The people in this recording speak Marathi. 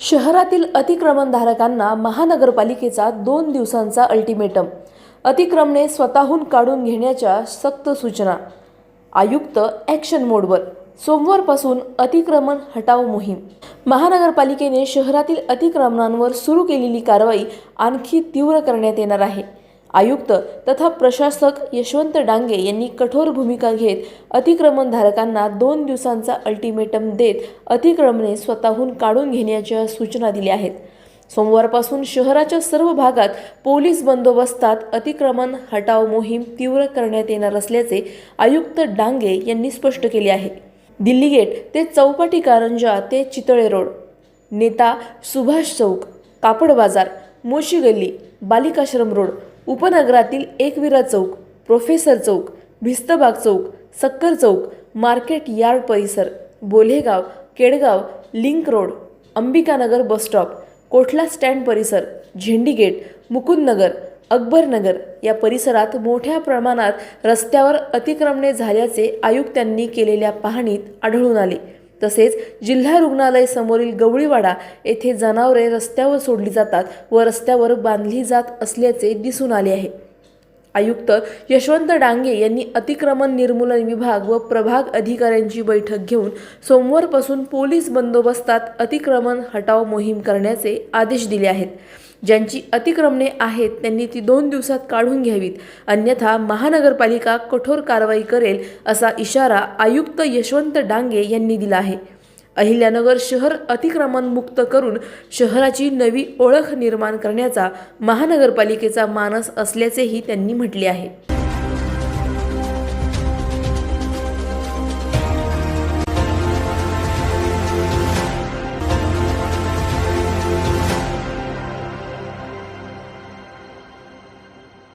शहरातील अतिक्रमणधारकांना महानगरपालिकेचा दोन दिवसांचा अल्टिमेटम. अतिक्रमणे स्वतःहून काढून घेण्याच्या सक्त सूचना. आयुक्त ॲक्शन मोडवर. सोमवारपासून अतिक्रमण हटाव मोहीम. महानगरपालिकेने शहरातील अतिक्रमणांवर सुरू केलेली कारवाई आणखी तीव्र करण्यात येणार आहे. आयुक्त तथा प्रशासक यशवंत डांगे यांनी कठोर भूमिका घेत अतिक्रमणधारकांना दोन दिवसांचा अल्टिमेटम देत अतिक्रमणे स्वतःहून काढून घेण्याच्या सूचना दिल्या आहेत. सोमवारपासून शहराच्या सर्व भागात पोलीस बंदोबस्तात अतिक्रमण हटाव मोहीम तीव्र करण्यात येणार असल्याचे आयुक्त डांगे यांनी स्पष्ट केले आहे. दिल्ली गेट ते चौपाटी कारंजा ते चितळे रोड. नेता सुभाष चौक कापड बाजार मोशी गल्ली बालिकाश्रम रोड उपनगरातील एकविरा चौक प्रोफेसर चौक भिस्तबाग चौक सक्कर चौक मार्केट यार्ड परिसर Bolegaon Kedgaon link road Ambikanagar bus stop Kothla stand परिसर झेंडी गेट मुकुंदनगर अकबरनगर या परिसरात मोठ्या प्रमाणात रस्त्यावर अतिक्रमणे झाल्याचे आयुक्तांनी केलेल्या पाहणीत आढळून आले. तसेच जिल्हा रुग्णालय समोरील गवळीवाडा येथे जनावरे रस्त्यावर सोडली जातात व रस्त्यावर बांधली जात असल्याचे दिसून आले आहे. आयुक्त यशवंत डांगे यांनी अतिक्रमण निर्मूलन विभाग व प्रभाग अधिकाऱ्यांची बैठक घेऊन सोमवारपासून पोलीस बंदोबस्तात अतिक्रमण हटाव मोहीम करण्याचे आदेश दिले आहेत. ज्यांची अतिक्रमणे आहेत त्यांनी ती दोन दिवसात काढून घ्यावीत. अन्यथा महानगरपालिका कठोर कारवाई करेल असा इशारा आयुक्त यशवंत डांगे यांनी दिला आहे. अहिल्यानगर शहर अतिक्रमणमुक्त करून शहराची नवी ओळख निर्माण करण्याचा महानगरपालिकेचा मानस असल्याचेही त्यांनी म्हटले आहे.